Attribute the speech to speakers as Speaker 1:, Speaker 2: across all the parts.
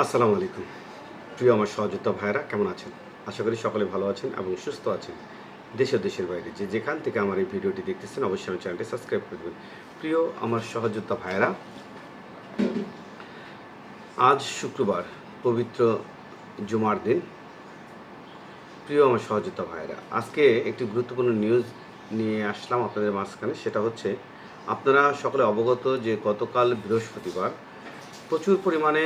Speaker 1: আসসালামু আলাইকুম। প্রিয় আমার সহযোদ্ধা ভাইরা কেমন আছেন? আশা করি সকলে ভালো আছেন এবং সুস্থ আছেন। দেশ ও দেশের বাইরে যে যেখান থেকে আমার এই ভিডিওটি দেখতেছেন, অবশ্যই আমার চ্যানেলটি সাবস্ক্রাইব করে দেবেন। প্রিয় আমার সহযোদ্ধা ভাইরা আজ শুক্রবার, পবিত্র জুমার দিন। প্রিয় আমার সহযোদ্ধা ভাইরা আজকে একটি গুরুত্বপূর্ণ নিউজ নিয়ে আসলাম আপনাদের মাঝখানে। সেটা হচ্ছে, আপনারা সকলে অবগত যে গতকাল বৃহস্পতিবার প্রচুর পরিমাণে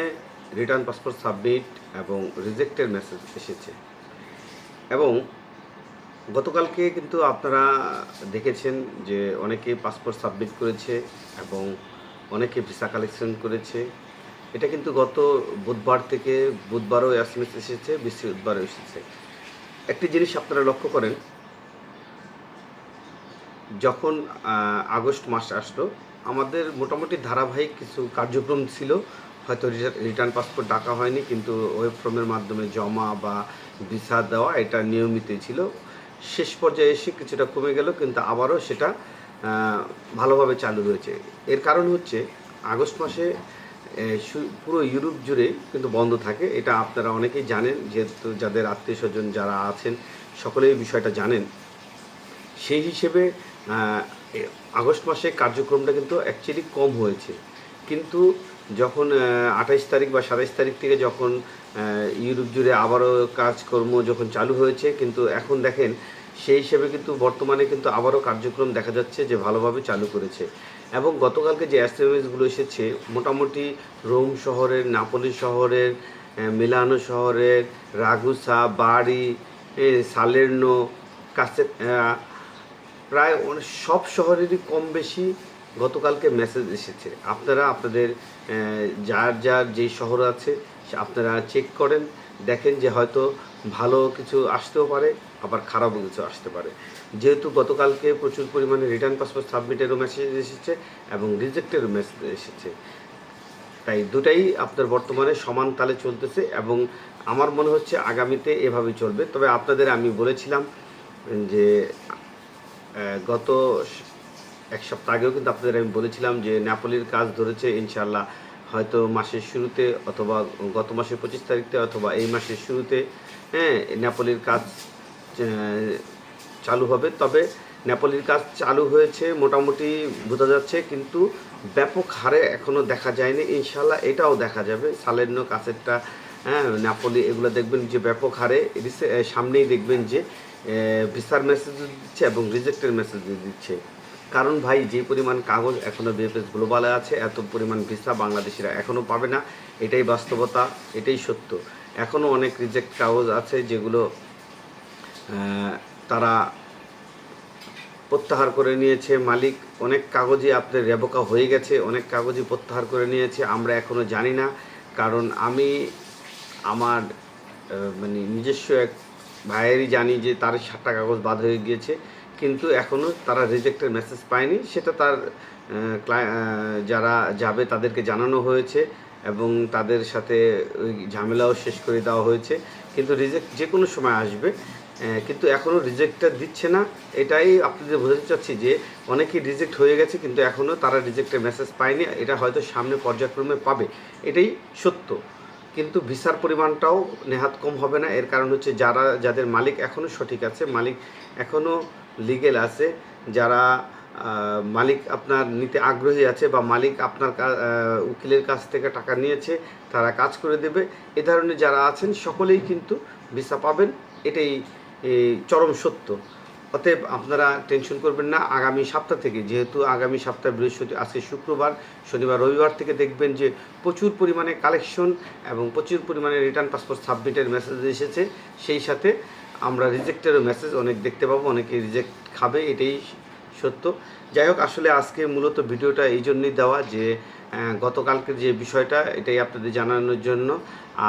Speaker 1: রিটার্ন পাসপোর্ট সাবমিট এবং রিজেক্টের মেসেজ এসেছে। এবং গতকালকে কিন্তু আপনারা দেখেছেন যে অনেকে পাসপোর্ট সাবমিট করেছে এবং অনেকে ভিসা কালেকশন করেছে। এটা কিন্তু গত বুধবার থেকে বুধবারও এসএমএস এসেছে বৃহস্পতিবারও এসেছে। একটি জিনিস আপনারা লক্ষ্য করেন, যখন আগস্ট মাস আসলো, আমাদের মোটামুটি ধারাবাহিক কিছু কার্যক্রম ছিল। হয়তো রিটার্ন পাসপোর্ট ডাকা হয়নি, কিন্তু ওয়েব ফর্মের মাধ্যমে জমা বা ভিসা দেওয়া এটা নিয়মিতই ছিল। শেষ পর্যায়ে এসে কিছুটা কমে গেল, কিন্তু আবারও সেটা ভালোভাবে চালু রয়েছে এর কারণ হচ্ছে, আগস্ট মাসে পুরো ইউরোপ জুড়ে কিন্তু বন্ধ থাকে। এটা আপনারা অনেকেই জানেন, যেহেতু যাদের আত্মীয় স্বজন যারা আছেন, সকলেই বিষয়টা জানেন। সেই হিসেবে আগস্ট মাসে কার্যক্রমটা কিন্তু অ্যাকচুয়ালি কম হয়েছে। কিন্তু যখন আঠাইশ তারিখ বা সাতাইশ তারিখ থেকে যখন ইউরোপ জুড়ে আবারও কাজকর্ম যখন চালু হয়েছে, কিন্তু এখন দেখেন, সেই হিসেবে কিন্তু বর্তমানে কিন্তু আবারও কার্যক্রম দেখা যাচ্ছে যে ভালোভাবে চালু করেছে। এবং গতকালকে যে এসএমএসগুলো এসেছে, মোটামুটি রোম শহরের নাপোলি শহরের মিলানো শহরের, রাগুসা বাড়ি সালের্নো কাছে প্রায় সব শহরেরই কম বেশি গতকালকে মেসেজ এসেছে। আপনারা আপনাদের যার যার যেই শহর আছে, আপনারা চেক করেন, দেখেন যে হয়তো ভালো কিছু আসতেও পারে, আবার খারাপও কিছু আসতে পারে। যেহেতু গতকালকে প্রচুর পরিমাণে রিটার্ন পাসপোর্ট সাবমিটেরও মেসেজ এসেছে এবং রিজেক্টেরও মেসেজ এসেছে। তাই দুটাই আপনার বর্তমানে সমান তালে চলতেছে এবং আমার মনে হচ্ছে আগামীতে এভাবেই চলবে। তবে আপনাদের আমি বলেছিলাম যে গত এক সপ্তাহ আগেও কিন্তু আপনাদের আমি বলেছিলাম যে ন্যাপোলির কাজ ধরেছে ইনশাল্লাহ হয়তো মাসের শুরুতে অথবা গত মাসের পঁচিশ তারিখতে অথবা এই মাসের শুরুতে হ্যাঁ ন্যাপোলির কাজ চালু হবে। তবে নেপালির কাজ চালু হয়েছে মোটামুটি বোঝা যাচ্ছে, কিন্তু ব্যাপক হারে এখনও দেখা যায়নি। ইনশাল্লাহ এটাও দেখা যাবে। সালেন্য কাছেরটা হ্যাঁ নেপালি এগুলো দেখবেন যে ব্যাপক হারে সামনেই দেখবেন যে ভিসার মেসেজ দিচ্ছে এবং রিজেক্টের মেসেজ দিচ্ছে। কারণ ভাই, যে পরিমাণ কাগজ এখনও বিএফএস গ্লোবালে আছে, এত পরিমাণ ভিসা বাংলাদেশিরা এখনও পাবে না, এটাই বাস্তবতা, এটাই সত্য। এখনও অনেক রিজেক্ট কাগজ আছে যেগুলো তারা প্রত্যাহার করে নিয়েছে। মালিক, অনেক কাগজই আপনার রেবকা হয়ে গেছে, অনেক কাগজই প্রত্যাহার করে নিয়েছে, আমরা এখনও জানি না। কারণ আমি আমার মানে নিজস্ব এক ভাইয়েরই জানি যে তার সাতটা কাগজ বাদ হয়ে গিয়েছে। কিন্তু এখনও তারা রিজেক্টের মেসেজ পায়নি। সেটা তার যারা যাবে তাদেরকে জানানো হয়েছে এবং তাদের সাথে ওই ঝামেলাও শেষ করে দেওয়া হয়েছে। কিন্তু রিজেক্ট যে কোনো সময় আসবে কিন্তু এখনও রিজেক্টটা দিচ্ছে না। এটাই আপনাদের বোঝাতে চাচ্ছি যে অনেকেই রিজেক্ট হয়ে গেছে, কিন্তু এখনও তারা রিজেক্টের মেসেজ পায়নি। এটা হয়তো সামনে পর্যায়ক্রমে পাবে। এটাই সত্য। কিন্তু ভিসার পরিমাণটাও নেহাত কম হবে না। এর কারণ হচ্ছে যারা, যাদের মালিক এখনও সঠিক আছে, মালিক এখনও লিগেল আছে, যারা মালিক আপনার নিতে আগ্রহী আছে বা মালিক আপনার উকিলের কাছ থেকে টাকা নিয়েছে, তারা কাজ করে দেবে। এ ধরনের যারা আছেন, সকলেই কিন্তু ভিসা পাবেন। এটাই চরম সত্য। অতএব আপনারা টেনশন করবেন না। আগামী সপ্তাহ থেকে, যেহেতু আগামী সপ্তাহ বৃহস্পতি, আজকে শুক্রবার, শনিবার, রবিবার থেকে দেখবেন যে প্রচুর পরিমাণে কালেকশন এবং প্রচুর পরিমাণে রিটার্ন পাসপোর্ট সাবমিটের মেসেজ এসেছে। সেই সাথে আমরা রিজেক্টেরও মেসেজ অনেক দেখতে পাবো অনেকে রিজেক্ট খাবে, এটাই সত্য। যাই হোক, আসলে আজকে মূলত ভিডিওটা এই জন্যই দেওয়া যে গতকালকের যে বিষয়টা, এটাই আপনাদের জানানোর জন্য।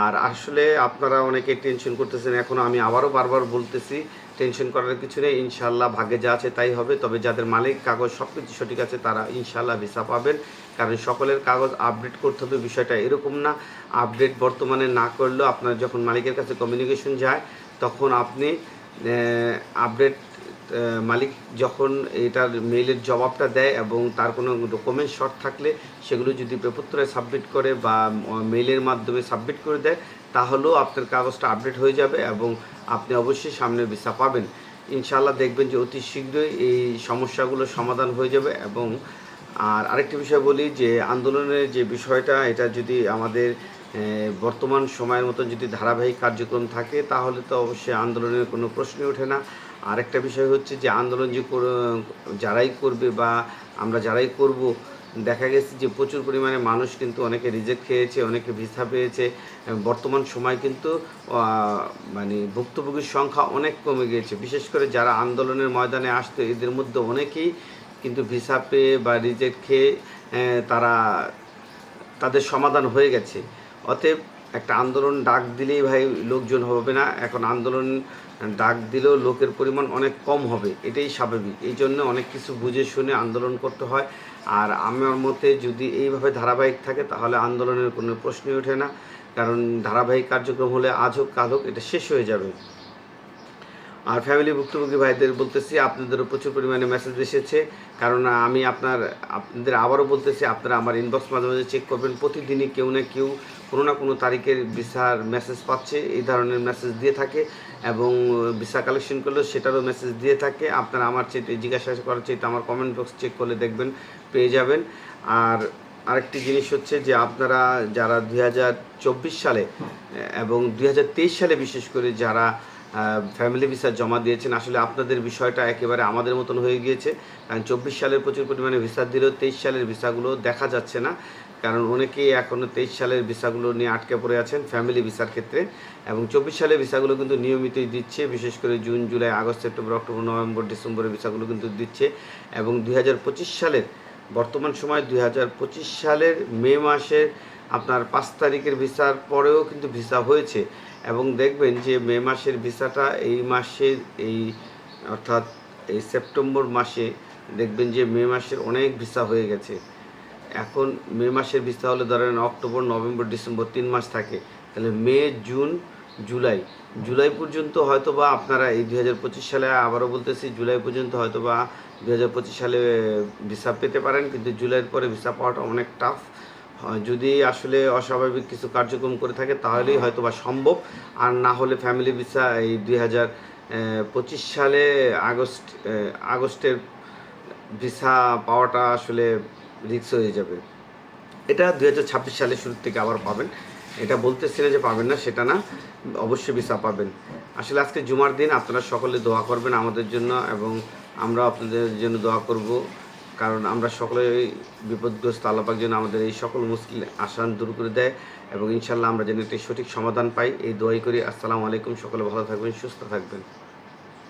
Speaker 1: আর আসলে আপনারা অনেকে টেনশন করতেছেন, এখন আমি আবারও বারবার বলতেছি টেনশন করার কিছু নেই ইনশাল্লাহ ভাগ্যে যা আছে তাই হবে। তবে যাদের মালিক, কাগজ সব কিছু সঠিক আছে, তারা ইনশাল্লাহ ভিসা পাবেন। কারণ সকলের কাগজ আপডেট করতে হবে, বিষয়টা এরকম না। আপডেট বর্তমানে না করলেও আপনার যখন মালিকের কাছে কমিউনিকেশন যায়, তখন আপনি আপডেট মালিক যখন এটার মেইলের জবাবটা দেয় এবং তার কোনো ডকুমেন্ট শর্ট থাকলে সেগুলো যদি পেপত্রায় সাবমিট করে বা মেইলের মাধ্যমে সাবমিট করে দেয়, তাহলেও আপনার কাগজটা আপডেট হয়ে যাবে এবং আপনি অবশ্যই সামনে ভিসা পাবেন। ইনশাল্লাহ দেখবেন যে অতি শীঘ্রই এই সমস্যাগুলো সমাধান হয়ে যাবে এবং আর আরেকটি বিষয় বলি যে আন্দোলনের যে বিষয়টা, এটা যদি আমাদের বর্তমান সময়ের মতো যদি ধারাবাহিক কার্যক্রম থাকে, তাহলে তো অবশ্যই আন্দোলনের কোনো প্রশ্নই ওঠে না। আরেকটা বিষয় হচ্ছে যে আন্দোলন যে যারাই করবে বা আমরা যারাই করব, দেখা গেছে যে প্রচুর পরিমাণে মানুষ কিন্তু অনেকে রিজেক্ট খেয়েছে, অনেকে ভিসা পেয়েছে। বর্তমান সময় কিন্তু মানে ভুক্তভোগীর সংখ্যা অনেক কমে গিয়েছে। বিশেষ করে যারা আন্দোলনের ময়দানে আসতো, এদের মধ্যে অনেকেই কিন্তু ভিসা পেয়ে বা রিজেক্ট খেয়ে তারা তাদের সমাধান হয়ে গেছে। অতএব একটা আন্দোলন ডাক দিলেই ভাই লোকজন হবে না। এখন আন্দোলন ডাক দিলেও লোকের পরিমাণ অনেক কম হবে, এটাই স্বাভাবিক। এই জন্য অনেক কিছু বুঝে শুনে আন্দোলন করতে হয়। আর আমার মতে যদি এইভাবে ধারাবাহিক থাকে, তাহলে আন্দোলনের কোনো প্রশ্নই ওঠে না। কারণ ধারাবাহিক কার্যক্রম হলে আজ হোক, কাল হোক, এটা শেষ হয়ে যাবে। আর ফ্যামিলি ভুক্তভোগী ভাইদের বলতেছি, আপনাদেরও প্রচুর পরিমাণে মেসেজ এসেছে। কারণ আমি আপনার, আপনাদের আবারও বলতেছি, আপনারা আমার ইনবক্স মাঝে মাঝে চেক করবেন। প্রতিদিনই কেউ না কেউ কোনো না কোনো তারিখের ভিসার মেসেজ পাচ্ছে, এই ধরনের মেসেজ দিয়ে থাকে এবং ভিসা কালেকশন করলেও সেটারও মেসেজ দিয়ে থাকে। আপনারা আমার চেয়ে জিজ্ঞাসা করার চেয়ে আমার কমেন্ট বক্স চেক করলে দেখবেন, পেয়ে যাবেন। আর আরেকটি জিনিস হচ্ছে যে আপনারা যারা দু হাজার চব্বিশ সালে এবং দুই হাজার তেইশ সালে বিশেষ করে যারা ফ্যামিলি ভিসা জমা দিয়েছেন। আসলে আপনাদের বিষয়টা একেবারে আমাদের মতন হয়ে গিয়েছে। কারণ চব্বিশ সালের প্রচুর পরিমাণে ভিসা দিলেও তেইশ সালের ভিসাগুলো দেখা যাচ্ছে না। কারণ অনেকেই এখনও তেইশ সালের ভিসাগুলো নিয়ে আটকে পড়ে আছেন ফ্যামিলি ভিসার ক্ষেত্রে। এবং চব্বিশ সালের ভিসাগুলো কিন্তু নিয়মিতই দিচ্ছে। বিশেষ করে June, July, August, September, October, November, ডিসেম্বরের ভিসাগুলো কিন্তু দিচ্ছে। এবং দুই হাজার পঁচিশ সালের, বর্তমান সময় দুই হাজার পঁচিশ সালের মে মাসের আপনার পাঁচ তারিখের ভিসার পরেও কিন্তু ভিসা হয়েছে। এবং দেখবেন যে মে মাসের ভিসাটা এই মাসে, এই অর্থাৎ এই সেপ্টেম্বর মাসে দেখবেন যে মে মাসের অনেক ভিসা হয়ে গেছে। এখন মে মাসের ভিসা হলে ধরেন অক্টোবর, নভেম্বর, ডিসেম্বর তিন মাস থাকে। তাহলে মে, জুন, জুলাই জুলাই পর্যন্ত হয়তো বা আপনারা এই দুই হাজার পঁচিশ সালে আবারও বলতেছি, জুলাই পর্যন্ত হয়তো বা দুই হাজার পঁচিশ সালে ভিসা পেতে পারেন। কিন্তু জুলাইয়ের পরে ভিসা পাওয়াটা অনেক টাফ যদি আসলে অস্বাভাবিক কিছু কার্যক্রম করে থাকে, তাহলেই হয়তো বা সম্ভব। আর না হলে ফ্যামিলি ভিসা এই দুই হাজার পঁচিশ সালে আগস্ট আগস্টের ভিসা পাওয়াটা আসলে রিক্স হয়ে যাবে। এটা দুই হাজার ছাব্বিশ সালের শুরু থেকে আবার পাবেন। এটা বলতেছি না যে পাবেন না, সেটা না, অবশ্যই ভিসা পাবেন। আসলে আজকে জুমার দিন, আপনারা সকলে দোয়া করবেন আমাদের জন্য এবং আমরা আপনাদের জন্য দোয়া করব। কারণ আমরা সকলে বিপদগ্রস্ত, আল্লাপাক যেন আমাদের এই সকল মুশকিল আসান দূর করে দেয় এবং ইনশাল্লাহ আমরা যেন একটি সঠিক সমাধান পাই। এই দোয়াই করি। আসসালামু আলাইকুম। সকলে ভালো থাকবেন, সুস্থ থাকবেন।